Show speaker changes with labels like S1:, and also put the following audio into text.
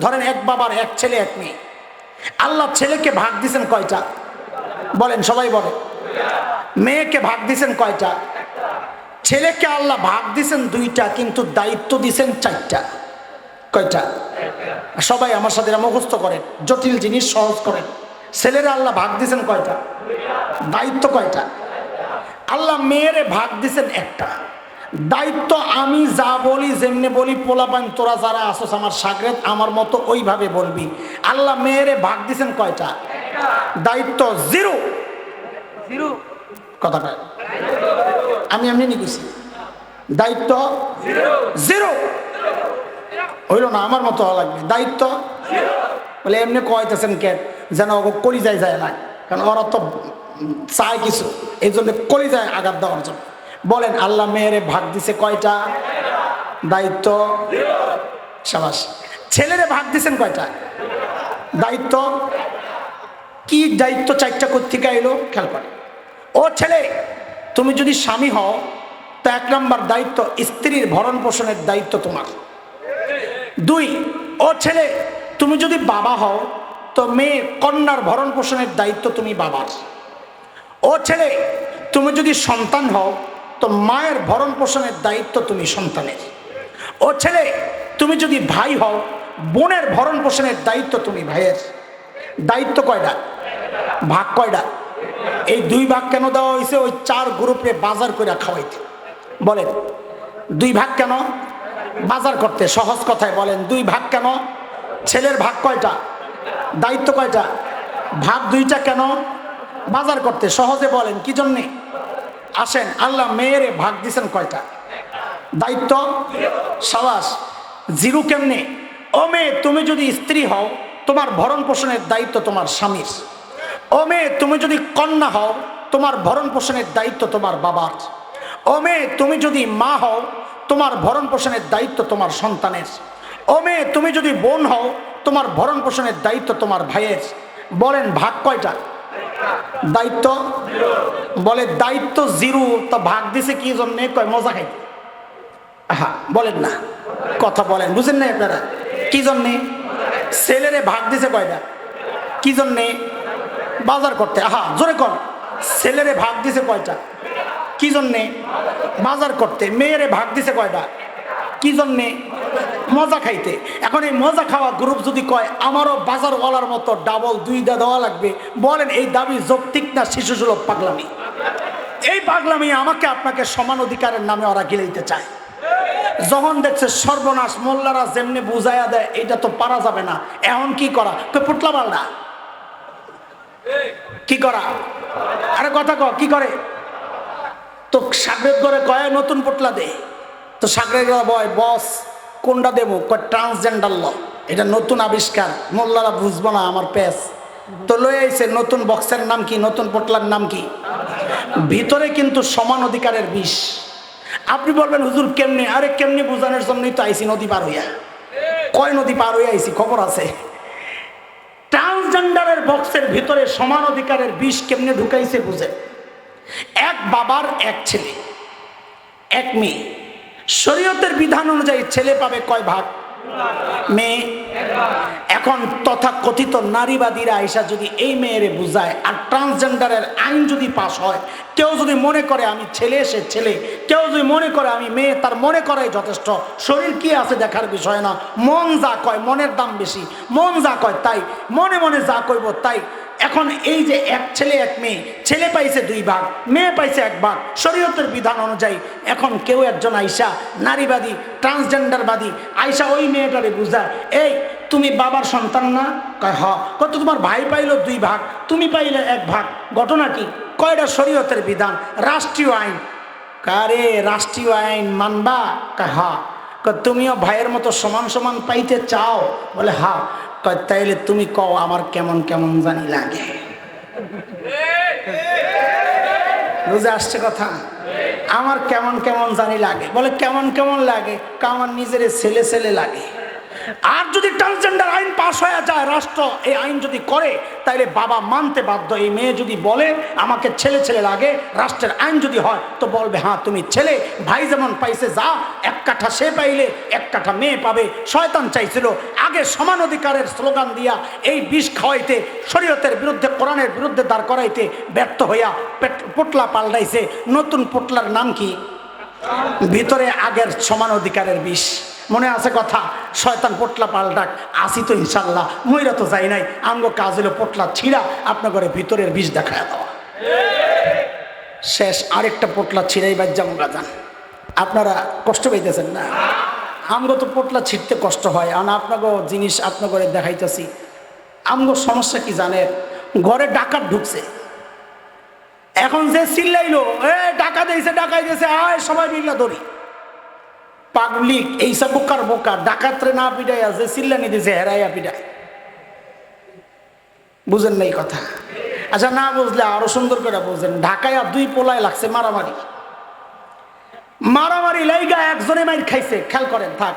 S1: ধরেন এক বাবার এক ছেলে, এক মেয়ে। আল্লাহ ছেলেকে ভাগ দিছেন কয়টা? বলেন, সবাই বলে মেয়েকে ভাগ দিছেন কয়টা? ছেলেকে আল্লাহ ভাগ দিছেন দুইটা, কিন্তু দায়িত্ব দিছেন চারটা। কয়টা? সবাই আমার সাথে মুখস্থ করেন, জটিল জিনিস সহজ করেন। ছেলেরা আল্লাহ ভাগ দিছেন কয়টা? দায়িত্ব কয়টা? আল্লাহ মেয়েরে ভাগ দিছেন একটা। দায়িত্ব আমি যা বলি যেমনি বলি পোলাপান তোরা যারা আসোস আমার সাগরেত আমার মতো ওইভাবে বলবি। আল্লাহ মেয়েরে ভাগ দিছেন কয়টা? দায়িত্ব জিরো।
S2: জিরো।
S1: কথা কয়। আমি এমনি নিকেছি দায়িত্ব জিরো। হইল না আমার মতো হওয়া লাগবে। দায়িত্ব বলে এমনি কয়তেছেন কে? যেন কলি যায় যায় না। কারণ ওরা তো চায় কিছু। এই জন্য কলি যায় আঘাত দেওয়ার জন্য। বলেন, আল্লাহ মেয়েরে ভাগ দিছে কয়টা? দায়িত্ব? সাবাস। ছেলেরে ভাগ দিছেন কয়টা? দায়িত্ব? কি দায়িত্ব চারটা কোথেকে এলো? খেয়াল করে ও ছেলে, তুমি যদি স্বামী হও, তো এক নম্বর দায়িত্ব স্ত্রীর ভরণ পোষণের দায়িত্ব তোমার। দুই, ও ছেলে, তুমি যদি বাবা হও, তো মেয়ে কন্যার ভরণ পোষণের দায়িত্ব তুমি বাবার। ও ছেলে, তুমি যদি সন্তান হও তো মায়ের ভরণ পোষণের দায়িত্ব তুমি সন্তানের। ও ছেলে, তুমি যদি ভাই হও, বোনের ভরণ পোষণের দায়িত্ব তুমি ভাইয়ের। দায়িত্ব কয়টা? ভাগ কয়টা? এই দুই ভাগ কেন দেওয়া হয়েছে? ওই চার গ্রুপে বাজার করে খাওয়াইতে। বলেন, দুই ভাগ কেন? বাজার করতে। সহজ কথায় বলেন, দুই ভাগ কেন? ছেলের ভাগ কয়টা? দায়িত্ব কয়টা? ভাগ দুইটা কেন? বাজার করতে। সহজে বলেন, কি জন্যে? আসেন, আল্লাহ মেয়েরে ভাগ দিছেন কয়টা? দায়িত্ব? সাবাস। জিরু কেমনে? ও মেয়ে, তুমি যদি স্ত্রী হও, তোমার ভরণ পোষণের দায়িত্ব তোমার স্বামীর। ও মেয়ে, তুমি যদি কন্যা হও, তোমার ভরণ পোষণের দায়িত্ব তোমার বাবার। ও মেয়ে, তুমি যদি মা হও, তোমার ভরণ পোষণের দায়িত্ব তোমার সন্তানের। ও মেয়ে, তুমি যদি বোন হও, তোমার ভরণ পোষণের দায়িত্ব তোমার ভাইয়ের। বলেন, ভাগ কয়টা? দায়িত্ব? বলে, দায়িত্ব জিরো, তো ভাগ দিছে কি জন্যে? কয়, মজা খাইতে। হ্যাঁ বলেন না। কথা বলেন, বুঝেন না আপনারা? কি জন্যে? ছেলেরে ভাগ দিছে কয়টা? কি জন্যে? বাজার করতে। আহা, জোরে কর ছেলেরে ভাগ দিছে কয়টা? কি জন্যে? বাজার করতে। মেয়েরে ভাগ দিছে কয়টা? কি জন্যে? মজা খাইতে। এখন এই মজা খাওয়া গ্রুপ যদি কয়, আমারও বাজারওয়ালার মতো ডাবল দুইটা দেওয়া লাগবে। বলেন, এই দাবি যৌক্তিক না শিশু সুলভ পাগলামি। এই পাগলামি আমাকে আপনাকে সমান অধিকারের নামে ওরা গিলাইতে চায়। যখন দেখছে সর্বনাশ, মোল্লারা যেমনি বুঝাইয়া দেয় এটা তো পারা যাবে না। এখন কি করা? তো পুটলা পাল্টা কি করা? আরে কথা ক কি করে? তো সাগরের করে কয়, নতুন পুটলা দে। তো সাগরের বয়, বস কোনটা দেবো? কয় ট্রান্সজেন্ডার ল। এটা নতুন আবিষ্কার। মোল্লারা বুঝব না আমার পেস তো লয়ে আইছে নতুন বক্সের নাম কি? নতুন পোটলার নাম কি? ভিতরে কিন্তু সমান অধিকারের বিষ। আপনি বলবেন, হুজুর, কেমনি? আরে, কেমনি বোঝানোর জন্যই তো আইসি নদী পার হইয়া। কয় নদী পার হইয়া আইসি খবর আছে। ট্রান্সজেন্ডারের বক্সের ভিতরে সমান অধিকারের বিষ কেমনে ঢুকাইছে বুঝে এক বাবার, এক ছেলে। এক মেয়ে। শরীয়তের বিধান অনুযায়ী ছেলে পাবে কয় ভাগ? মেয়ে। এখন তথা কথিত নারীবাদীরা আইসা যদি এই মেয়েরে বুঝায় আর ট্রান্সজেন্ডারের আইন যদি পাশ হয়, কেউ যদি মনে করে আমি ছেলে সে ছেলে, কেউ যদি মনে করে আমি মেয়ে, তার মনে করাই যথেষ্ট। শরীর কি আছে দেখার বিষয় না। মন যা কয় মনের দাম বেশি। মন যা কয় তাই। মনে মনে যা কইব তাই। এখন এই যে এক ছেলে, এক মেয়ে, ছেলে পাইছে দুই ভাগ, মেয়ে পাইছে এক ভাগ, শরীয়তের বিধান অনুযায়ী এখন কেউ একজন আইসা নারীবাদী ট্রান্সজেন্ডারবাদী আইসা ওই মেয়েটারে বুঝায়, এই, তুমি বাবার সন্তান না? কয়, হ। কত তোমার ভাই পাইলো দুই ভাগ, তুমি পাইলে এক ভাগ, ঘটনা কি? কয়টা শরীয়তের বিধান, রাষ্ট্রীয় আইন। কারে রাষ্ট্রীয় আইন মানবা? কয়, হা। তুমিও ভাইয়ের মতো সমান সমান পাইতে চাও? বলে, হা। তাইলে তুমি কও আমার কেমন কেমন জানি লাগে। বুঝে আসছে কথা? আমার কেমন কেমন জানি লাগে। বলে, কেমন কেমন লাগে? কামার নিজের ছেলে ছেলে লাগে। আর যদি ট্রান্সজেন্ডার আইন পাশ হয়ে যায় রাষ্ট্র, এই আইন যদি করে, তাইলে বাবা মানতে বাধ্য। এই মেয়ে যদি বলে, আমাকে ছেলে ছেলে লাগে, রাষ্ট্রের আইন যদি হয়, তো বলবে হ্যাঁ তুমি ছেলে, ভাই যেমন পাইছে যা, এক কাঠা সে পাইলে এক কাঠা মেয়ে পাবে। শয়তান চাইছিল, আগে সমান অধিকারের স্লোগান দিয়া এই বিষ খাওয়াইতে, শরীয়তের বিরুদ্ধে, কোরআনের বিরুদ্ধে দাঁড় করাইতে ব্যর্থ হইয়া পেট- পোটলা পাল্টাইছে। নতুন পোটলার নাম কি? ভিতরে আগের সমান অধিকারের বিষ। মনে আছে কথা? শয়তান পোটলা পাল্টাক আসি তো ইনশাল্লাহ মইরা তো যাই নাই। আমগো কাজ হলো পোটলা ছিঁড়া আপনার ঘরে ভিতরের বিষ দেখায় দেওয়া। শেষ আরেকটা পোটলা ছিঁড়াই বাজ্যা মুগা যান। আপনারা কষ্ট পাইতেছেন না? আমগো তো পোটলা ছিঁড়তে কষ্ট হয়। আর আপনাকে জিনিস আপনার ঘরে দেখাইতেছি। আমগো সমস্যা কি জানেন? ঘরে ডাকাত ঢুকছে। এখন যে চিল্লাইলো এ ডাকা দিয়েছে ডাকাই দিয়েছে আয়, সবাই মিল্লা ধরি। পাবলিক এইসব বোকার বোকা, ডাকাতরে না পিডাইয়া যে চিল্লানি দিছে, হেরাইয়া পিটায়। বুঝেন না এই কথা? আচ্ছা না বুঝলে আরও সুন্দর করে বুঝেন। ঢাকায় আর দুই পোলায় লাগছে মারামারি। মারামারি লাইগা একজনে মাইর খাইছে, খেয়াল করেন, থাক।